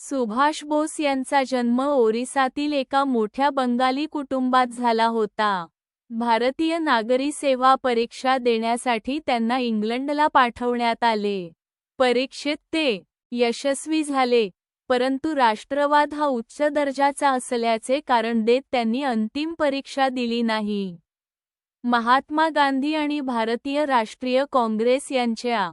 सुभाष बोस यांचा जन्म ओरिसातील एका मोठ्या बंगाली कुटुंबात झाला होता. भारतीय नागरी सेवा परीक्षा देण्यासाठी त्यांना इंग्लंडला पाठवण्यात आले. परीक्षेत ते यशस्वी झाले परंतु राष्ट्रवाद हा उच्च दर्जाचा असल्याचे कारण देत त्यांनी अंतिम परीक्षा दिली नाही. महात्मा गांधी आणि भारतीय राष्ट्रीय काँग्रेस यांच्या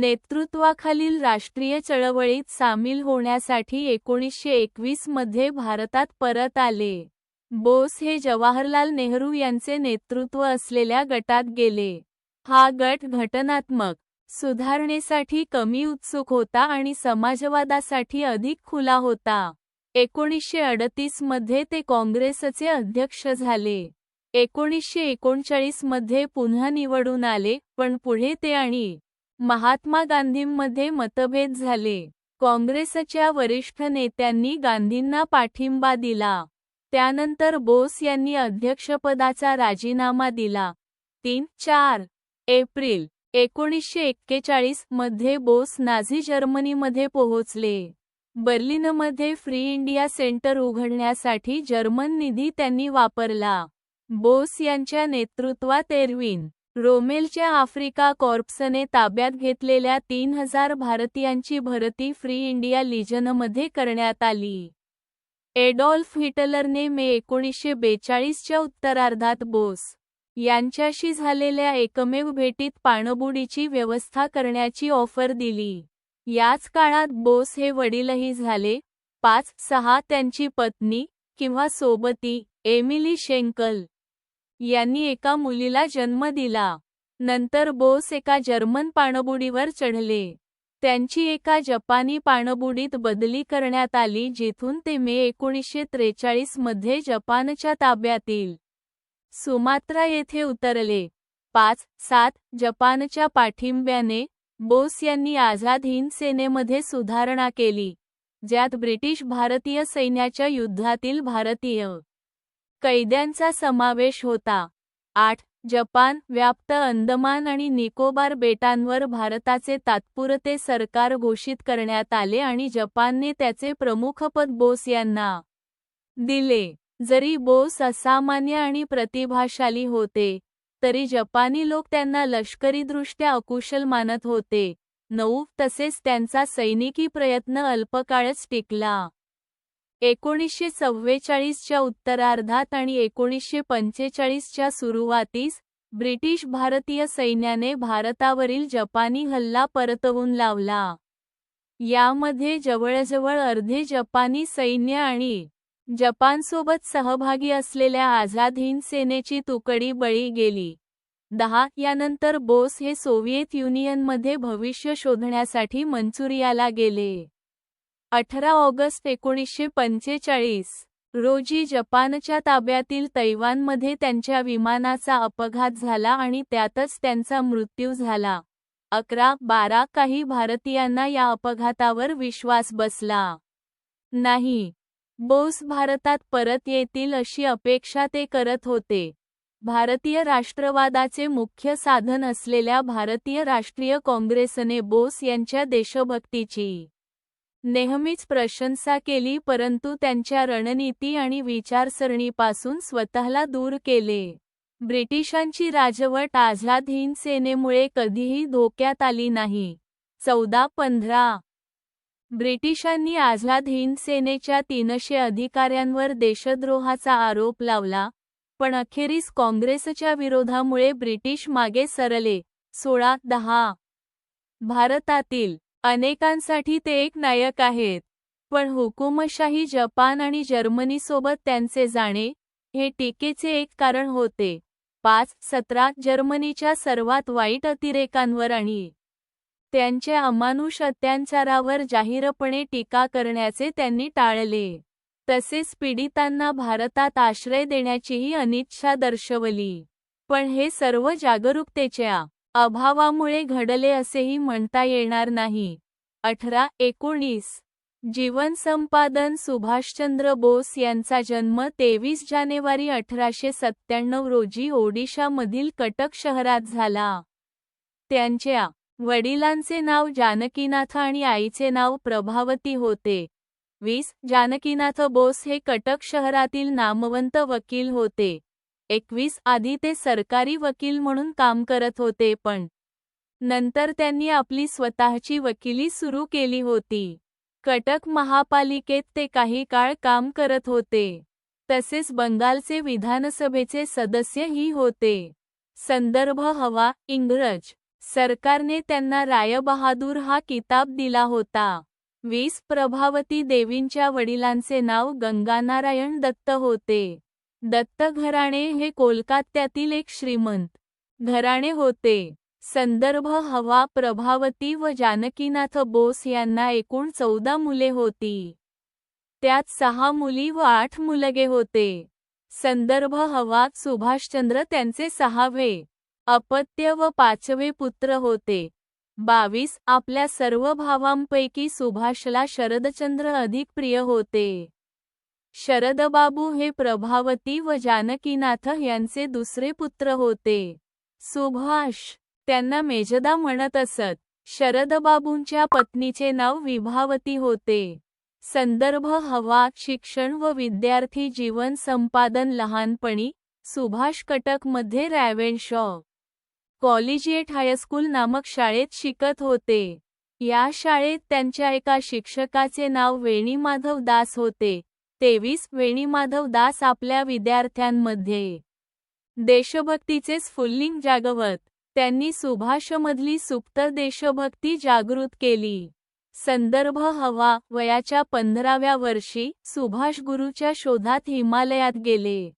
नेतृत्वाखालील राष्ट्रीय चळवळीत सामील होण्यासाठी एकोणीसशे एकवीसमध्ये भारतात परत आले. बोस हे जवाहरलाल नेहरू यांचे नेतृत्व असलेल्या गटात गेले. हा गट घटनात्मक सुधारणेसाठी कमी उत्सुक होता आणि समाजवादासाठी अधिक खुला होता. एकोणीसशे अडतीसमध्ये ते काँग्रेसचे अध्यक्ष झाले. एकोणीसशे एकोणचाळीसमध्ये पुन्हा निवडून आले पण पुढे ते आणि महात्मा गांधींमध्ये मतभेद झाले. काँग्रेसच्या वरिष्ठ नेत्यांनी गांधींना पाठिंबा दिला. त्यानंतर बोस यांनी अध्यक्षपदाचा राजीनामा दिला. तीन चार एप्रिल एकोणीसशे एक्केचाळीसमध्ये बोस नाझी जर्मनीमध्ये पोहोचले. बर्लिनमध्ये फ्री इंडिया सेंटर उघडण्यासाठी जर्मन निधी त्यांनी वापरला. बोस यांच्या नेतृत्वात एरविन रोमेलच्या आफ्रिका कॉर्प्सने ताब्यात घेतलेल्या तीन हजार भारतीयांची भरती फ्री इंडिया लिजनमध्ये करण्यात आली. एडॉल्फ हिटलरने मे एकोणीसशे बेचाळीसच्या उत्तरार्धात बोस यांच्याशी झालेल्या एकमेव भेटीत पाणबुडीची व्यवस्था करण्याची ऑफर दिली. याच काळात बोस हे वडीलही झाले. पाच सहा त्यांची पत्नी किंवा सोबती एमिली शेंकल यांनी एका मुलीला जन्म दिला. नंतर बोस एका जर्मन पाणबुडीवर चढले. त्यांची एका जपानी पाणबुडीत बदली करण्यात आली जिथून ते मे एकोणीसशे त्रेचाळीसमध्ये जपानच्या ताब्यातील सुमात्रा येथे उतरले. पाच सात जपानच्या पाठिंब्याने बोस यांनी आझाद हिंद सेनेमध्ये सुधारणा केली ज्यात ब्रिटिश भारतीय सैन्याच्या युद्धातील भारतीय कैद्यांचा समावेश होता. आठ. जपान व्याप्त अंदमान आणि निकोबार बेटांवर भारताचे तात्पुरते सरकार घोषित करण्यात आले आणि जपानने त्याचे प्रमुखपद बोस यांना दिले. जरी बोस असामान्य आणि प्रतिभाशाली होते तरी जपानी लोक त्यांना लष्करीदृष्ट्या अकुशल मानत होते. नऊ. तसेच त्यांचा सैनिकी प्रयत्न अल्पकाळच टिकला. एकोणीसशे चव्वेचाळीसच्या उत्तरार्धात आणि एकोणीसशे पंचेचाळीसच्या सुरुवातीस ब्रिटिश भारतीय सैन्याने भारतावरील जपानी हल्ला परतवून लावला. यामध्ये जवळजवळ अर्धे जपानी सैन्य आणि जपानसोबत सहभागी असलेल्या आझाद हिंद सेनेची तुकडी बळी गेली. दहा यानंतर बोस हे सोव्हिएत युनियनमध्ये भविष्य शोधण्यासाठी मंचुरियाला गेले. अठरा ऑगस्ट एकोणीसशे पंचेचाळीस रोजी जपानच्या ताब्यातील तैवानमध्ये त्यांच्या विमानाचा अपघात झाला आणि त्यातच त्यांचा मृत्यू झाला. अकरा बारा काही भारतीयांना या अपघातावर विश्वास बसला. नाही. बोस भारतात परत येतील अशी अपेक्षा ते करत होते. भारतीय राष्ट्रवादाचे मुख्य साधन असलेल्या भारतीय राष्ट्रीय काँग्रेसने बोस यांच्या देशभक्तीची नेहमीच प्रशंसा केली परंतु त्यांच्या रणनीती आणि विचारसरणीपासून स्वतःला दूर केले. ब्रिटिशांची राजवट आझाद हिंद सेनेमुळे कधीही धोक्यात आली नाही. चौदा पंधरा. ब्रिटिशांनी आझाद हिंद सेनेच्या तीनशे अधिकाऱ्यांवर देशद्रोहाचा आरोप लावला पण अखेरीस काँग्रेसच्या विरोधामुळे ब्रिटिश मागे सरले. सोळा दहा. भारतातील अनेकांसाठी ते एक नायक आहेत. पण हुकुमशाही जपान आणि जर्मनीसोबत त्यांचे जाणे हे टीकेचे एक कारण होते. पाच सतरा जर्मनीच्या सर्वात वाईट अतिरेकांवर आणि त्यांच्या अमानुष अत्याचारावर जाहीरपणे टीका करण्याचे त्यांनी टाळले. तसेच पीडितांना भारतात आश्रय देण्याचीही अनिच्छा दर्शवली. पण हे सर्व जागरूकतेच्या अभावामुळे घडले असेही म्हणता येणार नाही. अठरा एकोणीस. जीवन संपादन सुभाषचंद्र बोस यांचा जन्म तेवीस जानेवारी अठराशे सत्त्याण्णव रोजी ओडिशामधील कटक शहरात झाला. त्यांच्या वडिलांचे नाव जानकीनाथ आणि आईचे नाव प्रभावती होते. वीस. जानकीनाथ बोस हे कटक शहरातील नामवंत वकील होते. एकवीस आधी ते सरकारी वकील म्हणून काम करत होते पण नंतर त्यांनी आपली स्वतःची वकिली सुरू केली होती. कटक महापालिकेत ते काही काळ काम करत होते. तसेच बंगालचे विधानसभेचे सदस्यही होते. संदर्भ हवा इंग्रज सरकारने त्यांना रायबहादूर हा किताब दिला होता. वीस प्रभावती देवींच्या वडिलांचे नाव गंगानारायण दत्त होते. दत्त घराणे हे कोलकात्यातील एक श्रीमंत घराणे होते. संदर्भ हवा प्रभावती व जानकीनाथ बोस यांना एकूण चौदा मुले होती. त्यात सहा मुली व आठ मुलगे होते. संदर्भ हवा सुभाषचंद्र त्यांचे सहावे अपत्य व पाचवे पुत्र होते. बावीस आपल्या सर्व भावांपैकी सुभाषला शरदचंद्र अधिक प्रिय होते. शरदबाबू हे प्रभावती व जानकीनाथ यांचे दुसरे पुत्र होते. सुभाष त्यांना मेजदा म्हणत असत. शरदबाबूंच्या पत्नीचे नाव विभावती होते. संदर्भ हवा शिक्षण व विद्यार्थी जीवन संपादन लहानपणी सुभाष कटकमध्ये रॅवेनशॉ कॉलेजिएट हायस्कूल नामक शाळेत शिकत होते. या शाळेत त्यांच्या एका शिक्षकाचे नाव वेणीमाधव दास होते. तेवीस वेणीमाधव दास आपल्या विद्यार्थ्यांमध्ये. देशभक्तीचे स्फुल्लिंग जागवत. त्यांनी सुभाषमधली सुप्त देशभक्ती जागृत केली. संदर्भ हवा वयाच्या पंधराव्या वर्षी सुभाष गुरूच्या शोधात हिमालयात गेले.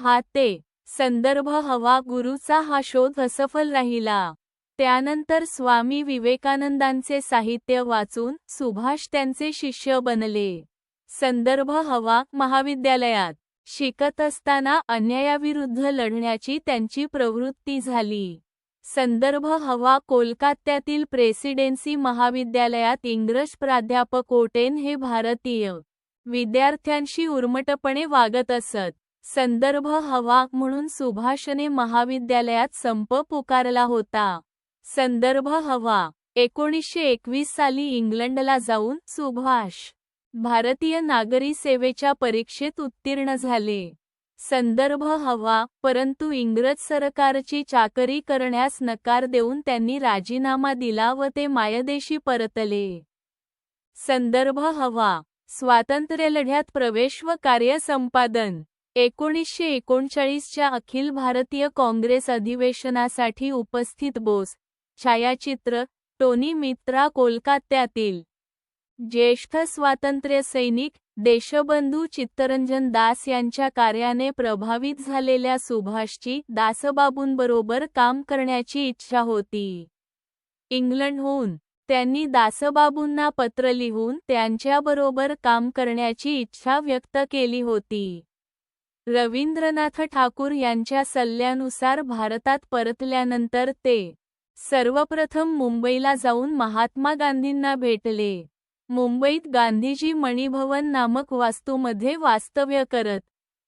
हा ते संदर्भ हवा गुरुचा हा शोध असफल राहिला. त्यानंतर स्वामी विवेकानंदांचे साहित्य वाचून सुभाष त्यांचे शिष्य बनले. संदर्भ हवा महाविद्यालयात. शिकत असताना अन्यायाविरुद्ध लढण्याची त्यांची प्रवृत्ती झाली. संदर्भ हवा कोलकात्यातील प्रेसिडेन्सी महाविद्यालयात इंग्रज प्राध्यापक ओटेन हे भारतीय विद्यार्थ्यांशी उर्मटपणे वागत असत. संदर्भ हवा म्हणून सुभाषने महाविद्यालयात संप पुकारला होता. संदर्भ हवा एकोणीसशे एकवीस साली इंग्लंडला जाऊन सुभाष भारतीय नागरी सेवेच्या परीक्षेत उत्तीर्ण झाले. संदर्भ हवा परंतु इंग्रज सरकारची चाकरी करण्यास नकार देऊन त्यांनी राजीनामा दिला व ते मायदेशी परतले. संदर्भ हवा स्वातंत्र्यलढ्यात प्रवेश व कार्य संपादन. एकोणीसशे एकोणचाळीसच्या अखिल भारतीय काँग्रेस अधिवेशनासाठी उपस्थित बोस छायाचित्र टोनी मित्रा कोलकात्यातील ज्येष्ठ स्वातंत्र्य सैनिक देशबंधू चित्तरंजन दास यांच्या कार्याने प्रभावित झालेल्या सुभाषची दासबाबूंबरोबर काम करण्याची इच्छा होती. इंग्लंडहून त्यांनी दासबाबूंना पत्र लिहून त्यांच्याबरोबर काम करण्याची इच्छा व्यक्त केली होती. रवींद्रनाथ ठाकूर यांच्या सल्ल्यानुसार भारतात परतल्यानंतर ते सर्वप्रथम मुंबईला जाऊन महात्मा गांधींना भेटले. मुंबईत गांधीजी मणिभवन नामक वास्तूमध्ये वास्तव्य करत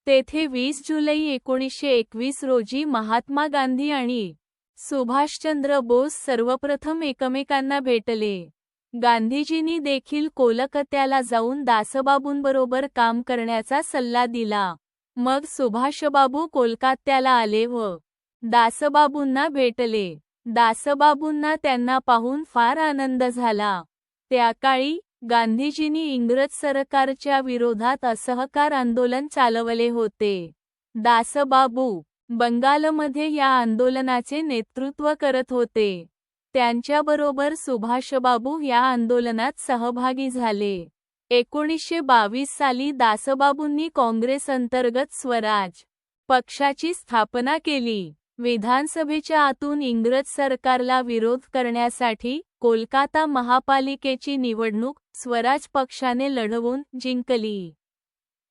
तेथे वीस जुलै एकोणीसशे एकवीस रोजी महात्मा गांधी आणि सुभाषचंद्र बोस सर्वप्रथम एकमेकांना भेटले. गांधीजींनी देखील कोलकात्याला जाऊन दासबाबूंबरोबर काम करण्याचा सल्ला दिला. मग सुभाषबाबू कोलकात्याला आले व दासबाबूंना भेटले. दासबाबूंना त्यांना पाहून फार आनंद झाला. त्या काळी गांधीजींनी इंग्रज सरकारच्या विरोधात असहकार आंदोलन चालवले होते. दासबाबू बंगालमध्ये या आंदोलनाचे नेतृत्व करत होते. त्यांच्याबरोबर सुभाषबाबू या आंदोलनात सहभागी झाले. एकोणीसशे बावीस साली दासबाबूंनी काँग्रेस अंतर्गत स्वराज पक्षाची स्थापना केली. विधानसभेच्या आतून इंग्रज सरकारला विरोध करण्यासाठी कोलकाता महापालिकेची निवडणूक स्वराज पक्षाने लढवून जिंकली.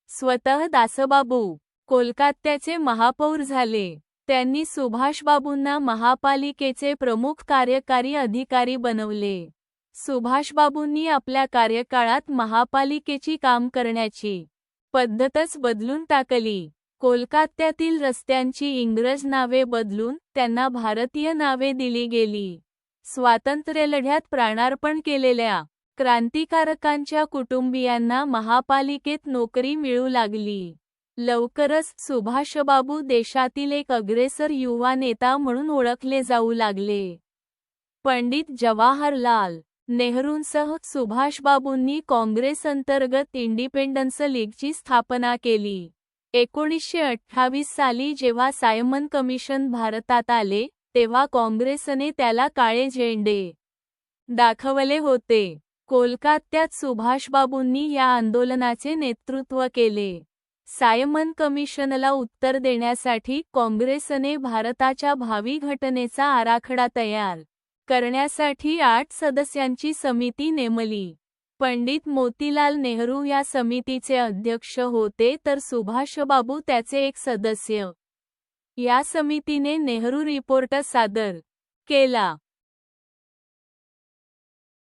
स्वतः दासबाबू कोलकात्याचे महापौर झाले. त्यांनी सुभाषबाबूंना महापालिकेचे प्रमुख कार्यकारी अधिकारी बनवले. सुभाषबाबूंनी आपल्या कार्यकाळात महापालिकेची काम करण्याची पद्धतच बदलून टाकली. कोलकात्यातील रस्त्यांची इंग्रज नावे बदलून त्यांना भारतीय नावे दिली गेली. स्वातंत्र्यलढ्यात प्राणार्पण केलेल्या क्रांतिकारकांच्या कुटुंबियांना महापालिकेत नोकरी मिळू लागली. लवकरच सुभाषबाबू देशातील एक अग्रेसर युवा नेता म्हणून ओळखले जाऊ लागले. पंडित जवाहरलाल नेहरूंसह सुभाषबाबूंनी काँग्रेस अंतर्गत इंडिपेंडन्स लीगची स्थापना केली. एकोणीसशे अठ्ठावीस साली जेव्हा सायमन कमिशन भारतात आले तेव्हा काँग्रेसने त्याला काळे झेंडे दाखवले होते. कोलकात्यात सुभाषबाबूंनी या आंदोलनाचे नेतृत्व केले. सायमन कमिशनला उत्तर देण्यासाठी काँग्रेसने भारताच्या भावी घटनेचा आराखडा तयार करण्यासाठी आठ सदस्यांची समिती नेमली. पंडित मोतीलाल नेहरू या समितीचे अध्यक्ष होते तर सुभाषबाबू त्याचे एक सदस्य या समितीने नेहरू रिपोर्ट सादर केला.